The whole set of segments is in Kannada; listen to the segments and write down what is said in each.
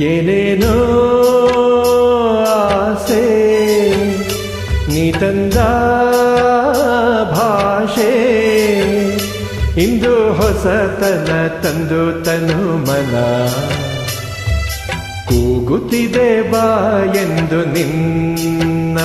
ಏನೇನೋ ಆಸೆ ನೀ ತಂದ ಭಾಷೆ ಇಂದು ಹೊಸತನ ತಂದು ತನು ಮನ. ಕೂಗುತ್ತಿದೆ ಬಾ ಎಂದು ನಿನ್ನ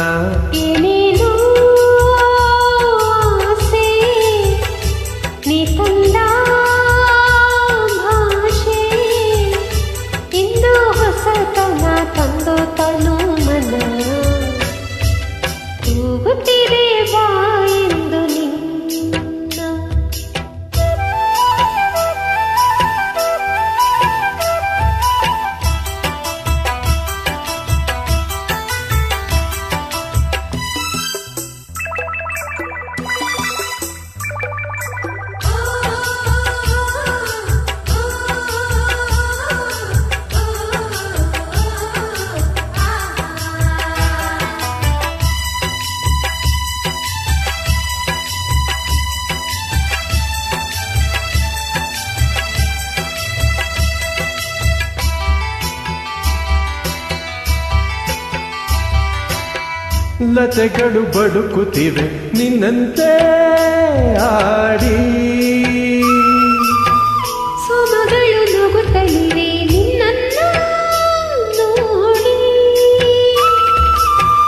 ಲತೆಗಳು ಬಡುಕುತ್ತಿವೆ ನಿನ್ನಂತೆ ಆಡಿ. ಸುಮಗಳು ನಗುತ್ತಲಿವೆ ನಿನ್ನನ್ನ ನೋಡಿ.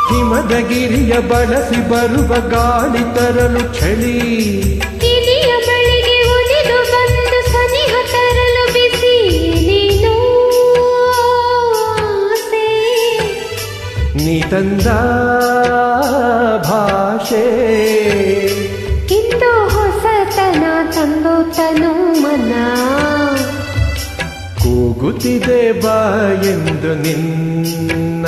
ಹಿಮದ ಗಿರಿಯ ಬಳಸಿ ಬರುವ ಗಾಳಿ ತರಲು ಚಳಿ. ನೀ ತಂದ ಇಂದು ಹೊಸತನ ತಂದು ತನು ಮನ. ಕೂಗುತ್ತಿದೆ ಬಾ ಎಂದು ನಿನ್ನ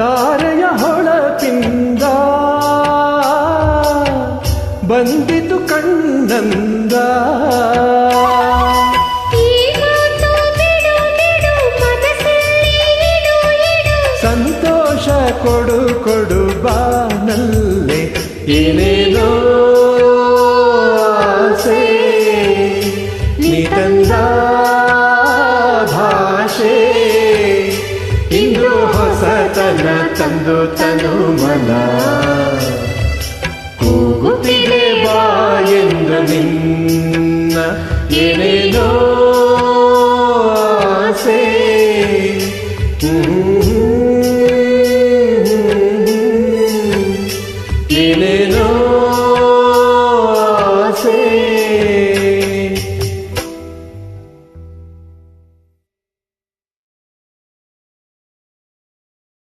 ತಾರೆಯ ಹೊಳಪಿಂದ ಬಂದಿತು ಕಣ್ಣಂದ. ಸಂತೋಷ ಕೊಡು ಕೊಡು ಬಾನಲ್ಲಿ. ಏನೇನೋ ಸೇ ನೀ ತಂದ ಭಾಷೆ. ಜನ ತಂದು ತನು ಮನ ಕೂಗುತ್ತಿದೆ ಬಾ ಎಂದು ನಿನ್ನ ಏನೇನೋ ಆಸೆ ಏನೇನೋ ಆಸೆ